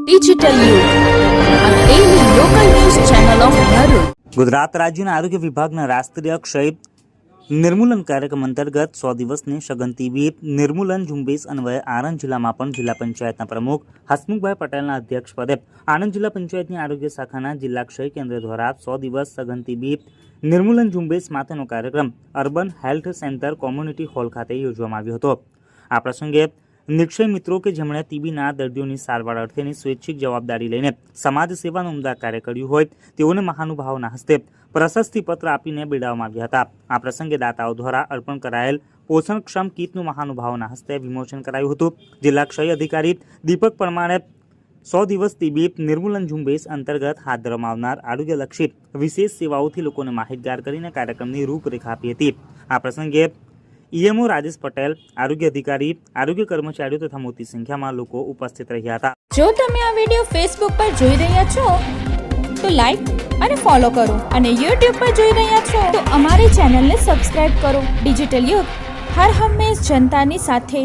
Digital Gujarat રાજ્યના આરોગ્ય વિભાગના રાષ્ટ્રીય ક્ષય નિર્મૂલન કાર્યક્રમ અંતર્ગત સો દિવસની સઘન ટીબી, નિર્મૂલન ઝુંબેશ અન્વયે આણંદ જિલ્લામાં પણ જિલ્લા પંચાયતના પ્રમુખ હસમુખભાઈ પટેલના અધ્યક્ષપદે આણંદ જિલ્લા પંચાયતની આરોગ્ય શાખાના જિલ્લા ક્ષય કેન્દ્ર દ્વારા સો દિવસ સઘન ટીબી, નિર્મૂલન ઝુંબેશ માટેનો કાર્યક્રમ urban health centre community hall ખાતે યોજવામાં આવ્યો હતો. આ પ્રસંગે નિક્ષય મિત્રો કે જેમણે ટીબીના દર્દીઓની સારવાર અર્થેની સ્વૈચ્છિક જવાબદારી લઈને સમાજ સેવાનું ઉમદા કાર્ય કર્યું હોય, તેઓને મહાનુભાવોના હસ્તે પ્રશસ્તિ પત્ર આપીને બિરડાવવામાં આવ્યા હતા. આ પ્રસંગે દાતાઓ દ્વારા અર્પણ કરાયેલ પોષણક્ષમ કીટનું મહાનુભાવોના હસ્તે વિમોચન કરાયું હતું. જિલ્લા ક્ષય અધિકારી દીપક પરમાણે સો દિવસ ટીબી નિર્મૂલન ઝુંબેશ અંતર્ગત હાથ ધરવામાં આવનાર આરોગ્યલક્ષી વિશેષ સેવાઓથી લોકોને માહિતગાર કરીને કાર્યક્રમની રૂપરેખા આપી હતી. આ પ્રસંગે ઈએમઓ રાજેશ પટેલ, આરોગ્ય અધિકારી, આરોગ્ય કર્મચારીઓ તથા મોટી સંખ્યામાં લોકો ઉપસ્થિત રહ્યા હતા. જો તમે આ વીડિયો ફેસબુક પર જોઈ રહ્યા છો, તો લાઈક અને ફોલો કરો અને યુટ્યુબ પર જોઈ રહ્યા છો, તો અમારી ચેનલને સબસ્ક્રાઇબ કરો. ડિજિટલ યુગ હર હંમેશ જનતાની સાથે.